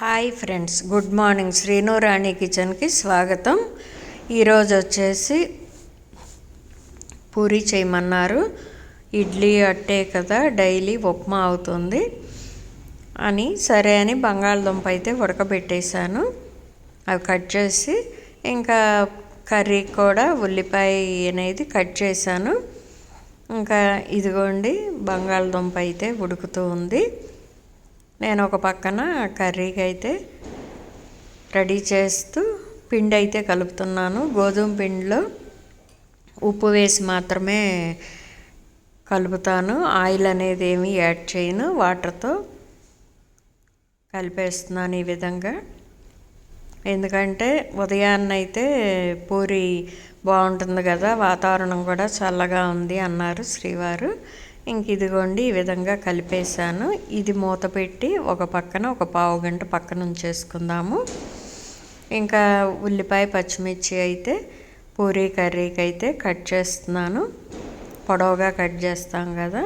Hi friends good morning. Srinu Rani కిచెన్కి స్వాగతం. ఈరోజు వచ్చేసి పూరి చేయమన్నారు. ఇడ్లీ అట్టే కదా డైలీ ఉప్మా అవుతుంది అని సరే అని బంగాళదుంప అయితే ఉడకబెట్టేశాను. అవి కట్ చేసి ఇంకా కర్రీ కూడా ఉల్లిపాయ అనేది కట్ చేశాను. ఇంకా ఇదిగోండి బంగాళదుంప అయితే ఉడుకుతూ ఉంది. నేను ఒక పక్కన కర్రీకి అయితే రెడీ చేస్తూ పిండి అయితే కలుపుతున్నాను. గోధుమ పిండిలో ఉప్పు వేసి మాత్రమే కలుపుతాను. ఆయిల్ అనేది ఏమీ యాడ్ చేయను. వాటర్తో కలిపేస్తున్నాను ఈ విధంగా. ఎందుకంటే ఉదయాన్నైతే అయితే పూరి బాగుంటుంది కదా వాతావరణం కూడా చల్లగా ఉంది అన్నారు శ్రీవారు. ఇంక ఇదిగోండి ఈ విధంగా కలిపేశాను. ఇది మూత పెట్టి ఒక పక్కన ఒక పావు గంట పక్కన ఉంచేసుకుందాము. ఇంకా ఉల్లిపాయ పచ్చిమిర్చి అయితే పూరీ కర్రీకి అయితే కట్ చేస్తున్నాను. పొడవుగా కట్ చేస్తాం కదా.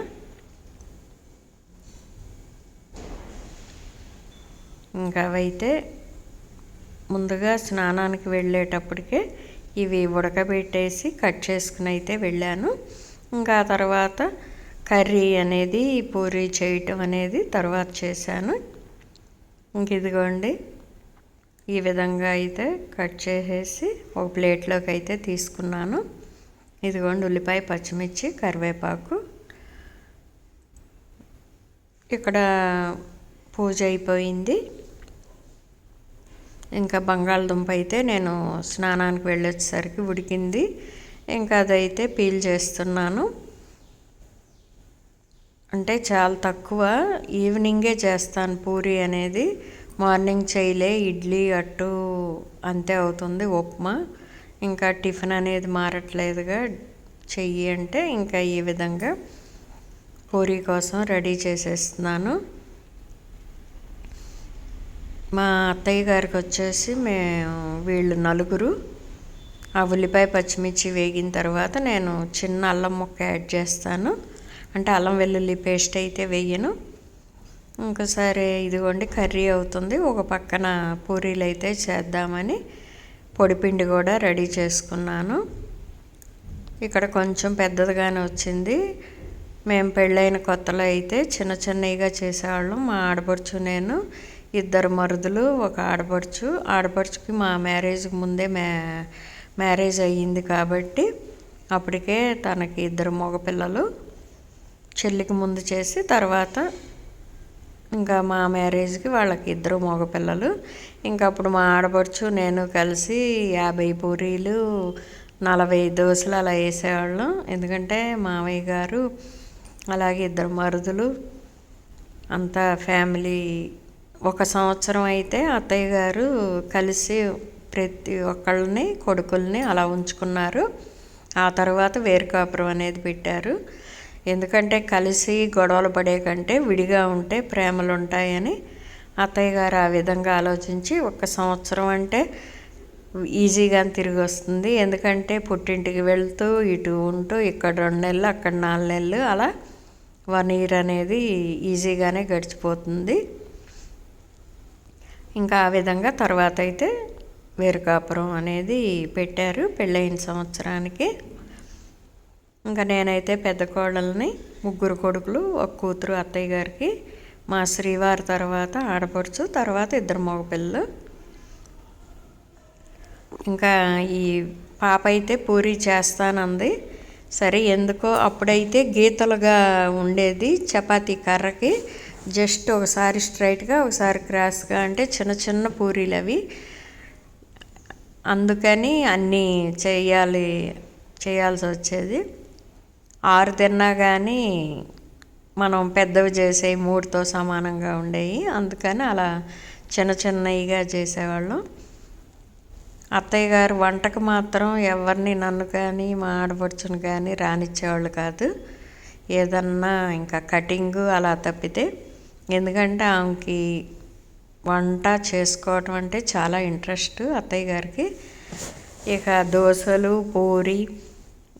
ఇంకా అవైతే ముందుగా స్నానానికి వెళ్ళేటప్పటికే ఇవి ఉడకబెట్టేసి కట్ చేసుకుని అయితే వెళ్ళాను. ఇంకా తర్వాత కర్రీ అనేది పూరీ చేయటం అనేది తర్వాత చేశాను. ఇంక ఇదిగోండి. ఈ విధంగా అయితే కట్ చేసేసి ఒక ప్లేట్లోకి అయితే తీసుకున్నాను. ఇదిగోండి ఉల్లిపాయ పచ్చిమిర్చి కరివేపాకు. ఇక్కడ పూజ అయిపోయింది. ఇంకా బంగాళదుంప అయితే నేను స్నానానికి వెళ్ళేసరికి ఉడికింది. ఇంకా అదైతే పీల్ చేస్తున్నాను. అంటే చాలా తక్కువ. ఈవినింగే చేస్తాను పూరి అనేది. మార్నింగ్ చేయలే ఇడ్లీ అట్టు అంతే అవుతుంది ఉప్మా. ఇంకా టిఫిన్ అనేది మారట్లేదుగా. చెయ్యి అంటే ఇంకా ఈ విధంగా పూరి కోసం రెడీ చేసేస్తున్నాను. మా అత్తయ్య గారికి వచ్చేసి మేము వీళ్ళు నలుగురు. ఆ ఉల్లిపాయ పచ్చిమిర్చి వేగిన తర్వాత నేను చిన్న అల్లం ముక్క యాడ్ చేస్తాను. అంటే అల్లం వెల్లుల్లి పేస్ట్ అయితే వేయను. ఇంకోసారి ఇదిగోండి కర్రీ అవుతుంది. ఒక పక్కన పూరీలు అయితే చేద్దామని పొడిపిండి కూడా రెడీ చేసుకున్నాను. ఇక్కడ కొంచెం పెద్దదిగానే వచ్చింది. మేము పెళ్ళైన కొత్తలో అయితే చిన్న చిన్నవిగా చేసేవాళ్ళం. మా ఆడపడుచు నేను ఇద్దరు మరుదులు ఒక ఆడపడుచు. ఆడపడుచుకి మా మ్యారేజ్కి ముందే మ్యా మ్యారేజ్ అయ్యింది కాబట్టి అప్పటికే తనకి ఇద్దరు మగపిల్లలు. చెల్లికి ముందు చేసి తర్వాత ఇంకా మా మ్యారేజ్కి వాళ్ళకి ఇద్దరు మగపిల్లలు. ఇంకా అప్పుడు మా ఆడపడుచు నేను కలిసి యాభై పూరీలు నలభై దోశలు అలా వేసేవాళ్ళం. ఎందుకంటే మామయ్య గారు అలాగే ఇద్దరు మరుదులు. అంతా ఫ్యామిలీ. ఒక సంవత్సరం అయితే అత్తయ్య గారు కలిసి ప్రతి ఒక్కళ్ళని కొడుకుల్ని అలా ఉంచుకున్నారు. ఆ తర్వాత వేరు కాపురం అనేది పెట్టారు. ఎందుకంటే కలిసి గొడవలు పడే కంటే విడిగా ఉంటే ప్రేమలు ఉంటాయని అత్తయ్య గారు ఆ విధంగా ఆలోచించి ఒక సంవత్సరం అంటే ఈజీగా తిరిగి వస్తుంది. ఎందుకంటే పుట్టింటికి వెళ్తూ ఇటు ఉంటూ ఇక్కడ రెండు నెలలు అక్కడ నాలుగు నెలలు అలా వన్ ఇయర్ అనేది ఈజీగానే గడిచిపోతుంది. ఇంకా ఆ విధంగా తర్వాత అయితే వేరుకాపురం అనేది పెట్టారు పెళ్ళైన సంవత్సరానికి. ఇంకా నేనైతే పెద్ద కోడల్ని ముగ్గురు కొడుకులు ఒక కూతురు అత్తయ్య గారికి మా శ్రీవారి తర్వాత ఆడపడుచు తర్వాత ఇద్దరు మగపిల్లలు. ఇంకా ఈ పాప అయితే పూరి చేస్తానంది. సరే ఎందుకో అప్పుడైతే గీతలుగా ఉండేది చపాతీ కర్రకి. జస్ట్ ఒకసారి స్ట్రైట్గా ఒకసారి క్రాస్గా అంటే చిన్న చిన్న పూరీలు అవి. అందుకని అన్నీ చేయాలి చేయాల్సి వచ్చేది. ఆరు తిన్నా కానీ మనం పెద్దవి చేసే మూడుతో సమానంగా ఉండేవి అందుకని అలా చిన్న చిన్నవిగా చేసేవాళ్ళం. అత్తయ్య గారు వంటకు మాత్రం ఎవరిని నన్ను కానీ మా ఆడపడుచుని కానీ రానిచ్చేవాళ్ళు కాదు. ఏదన్నా ఇంకా కటింగు అలా తప్పితే ఎందుకంటే ఆమెకి వంట చేసుకోవటం అంటే చాలా ఇంట్రెస్ట్ అత్తయ్య గారికి. ఇక దోశలు పూరి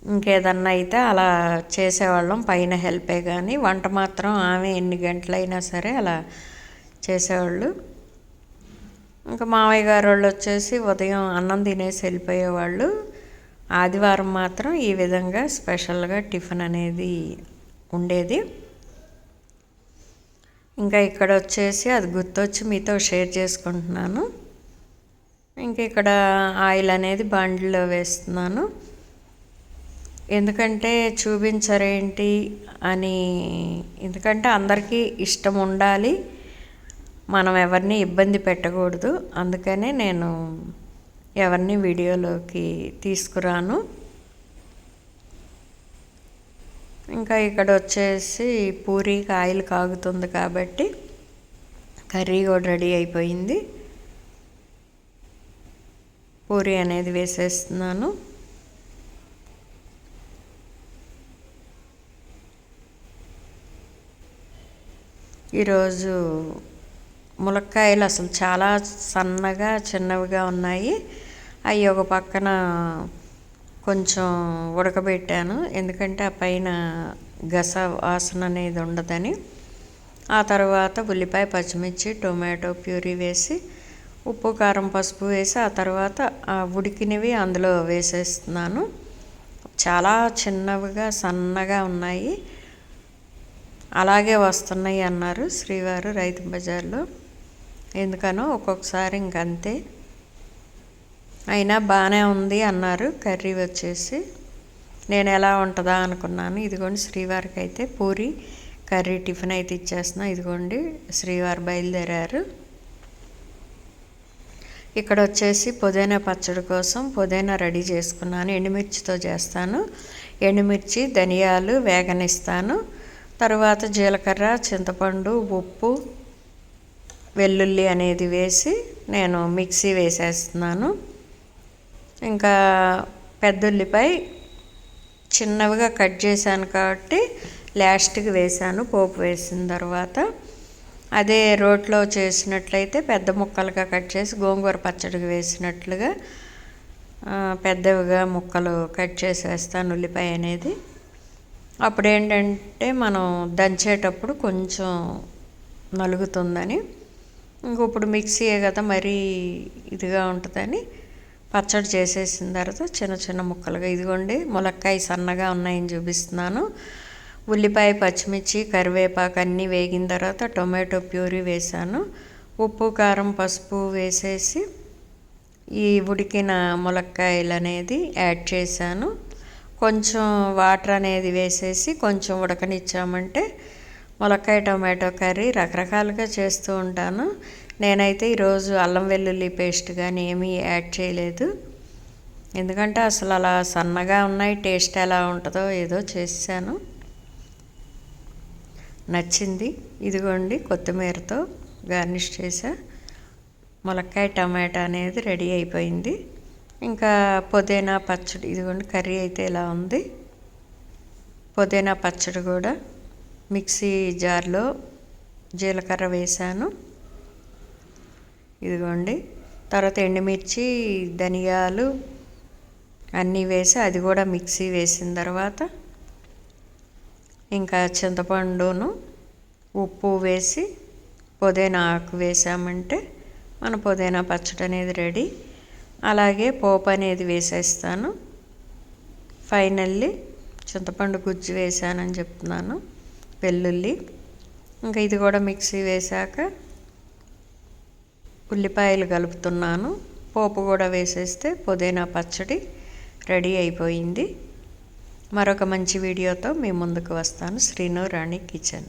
ఇంకేదన్నా అయితే అలా చేసేవాళ్ళం. పైన హెల్పే కానీ వంట మాత్రం ఆమె ఎన్ని గంటలైనా సరే అలా చేసేవాళ్ళు. ఇంకా మామయ్య గారు వాళ్ళు వచ్చేసి ఉదయం అన్నం తినేసి వెళ్ళిపోయేవాళ్ళు. ఆదివారం మాత్రం ఈ విధంగా స్పెషల్గా టిఫిన్ అనేది ఉండేది. ఇంకా ఇక్కడ వచ్చేసి అది గుర్తొచ్చి మీతో షేర్ చేసుకుంటున్నాను. ఇంకా ఇక్కడ ఆయిల్ అనేది బండిలో వేస్తున్నాను. ఎందుకంటే చూపించరేంటి అని ఎందుకంటే అందరికీ ఇష్టం ఉండాలి. మనం ఎవరిని ఇబ్బంది పెట్టకూడదు. అందుకనే నేను ఎవరిని వీడియోలోకి తీసుకురాను. ఇంకా ఇక్కడ వచ్చేసి పూరి ఆయిల్ కాగుతుంది కాబట్టి కర్రీ కూడా రెడీ అయిపోయింది. పూరి అనేది వేసేస్తున్నాను. ఈరోజు ములక్కాయలు అసలు చాలా సన్నగా చిన్నవిగా ఉన్నాయి. అవి ఒక పక్కన కొంచెం ఉడకబెట్టాను. ఎందుకంటే ఆ పైన గస వాసన అనేది ఉండదని. ఆ తర్వాత ఉల్లిపాయ పచ్చిమిర్చి టొమాటో ప్యూరీ వేసి ఉప్పు కారం పసుపు వేసి ఆ తర్వాత ఆ ఉడికినవి అందులో వేసేస్తున్నాను. చాలా చిన్నవిగా సన్నగా ఉన్నాయి. అలాగే వస్తున్నాయి అన్నారు శ్రీవారు రైతు బజార్లో. ఎందుకనో ఒక్కొక్కసారి ఇంకంతే. అయినా బాగానే ఉంది అన్నారు కర్రీ వచ్చేసి. నేను ఎలా ఉంటుందా అనుకున్నాను. ఇదిగోండి శ్రీవారికి అయితే పూరి కర్రీ టిఫిన్ అయితే ఇచ్చేస్తున్నా. ఇదిగోండి శ్రీవారు బయలుదేరారు. ఇక్కడ వచ్చేసి పుదీనా పచ్చడి కోసం పుదీనా రెడీ చేసుకున్నాను. ఎండుమిర్చితో చేస్తాను. ఎండుమిర్చి ధనియాలు వేగనిస్తాను. తర్వాత జీలకర్ర చింతపండు ఉప్పు వెల్లుల్లి అనేది వేసి నేను మిక్సీ వేసేస్తున్నాను. ఇంకా పెద్దుల్లిపై చిన్నవిగా కట్ చేశాను కాబట్టి లాస్ట్కి వేసాను పోపు వేసిన తర్వాత. అదే రోట్లో చేసినట్లయితే పెద్ద ముక్కలుగా కట్ చేసి గోంగూర పచ్చడికి వేసినట్లుగా పెద్దవిగా ముక్కలు కట్ చేసేస్తాను ఉల్లిపాయ అనేది. అప్పుడు ఏంటంటే మనం దంచేటప్పుడు కొంచెం నలుగుతుందని. ఇంకొప్పుడు మిక్సీయే కదా మరీ ఇదిగా ఉంటుందని పచ్చడి చేసేసిన తర్వాత చిన్న చిన్న ముక్కలుగా ఇదిగోండి ములక్కాయ సన్నగా ఉన్నాయని చూపిస్తున్నాను. ఉల్లిపాయ పచ్చిమిర్చి కరివేపాకు అన్నీ వేగిన తర్వాత టొమాటో ప్యూరీ వేసాను ఉప్పు కారం పసుపు వేసేసి ఈ ఉడికిన ములక్కాయలు అనేది యాడ్ చేశాను. కొంచెం వాటర్ అనేది వేసేసి కొంచెం ఉడకనిచ్చామంటే ములక్కాయ టొమాటో కర్రీ రకరకాలుగా చేస్తూ ఉంటాను. నేనైతే ఈరోజు అల్లం వెల్లుల్లి పేస్ట్ కానీ ఏమీ యాడ్ చేయలేదు. ఎందుకంటే అసలు అలా సన్నగా ఉన్నాయి టేస్ట్ ఎలా ఉంటుందో ఏదో చేశాను. నచ్చింది. ఇదిగోండి కొత్తిమీరతో గార్నిష్ చేసా ములక్కాయ టమాటా అనేది రెడీ అయిపోయింది. ఇంకా పుదీనా పచ్చడి ఇదిగోండి కర్రీ అయితే ఇలా ఉంది. పుదీనా పచ్చడి కూడా మిక్సీ జార్లో జీలకర్ర వేసాను. ఇదిగోండి తర్వాత ఎండుమిర్చి ధనియాలు అన్నీ వేసి అది కూడా మిక్సీ వేసిన తర్వాత ఇంకా చింతపండును ఉప్పు వేసి పుదీనా ఆకు వేసామంటే మన పుదీనా పచ్చడి అనేది రెడీ. అలాగే పోపు అనేది వేసేస్తాను. ఫైనల్లీ చింతపండు గుజ్జు వేసానని చెప్తున్నాను. వెల్లుల్లి. ఇంకా ఇది కూడా మిక్సీ వేశాక ఉల్లిపాయలు కలుపుతున్నాను. పోపు కూడా వేసేస్తే పుదీనా పచ్చడి రెడీ అయిపోయింది. మరొక మంచి వీడియోతో మీ ముందుకు వస్తాను. శ్రీను రాణి కిచెన్.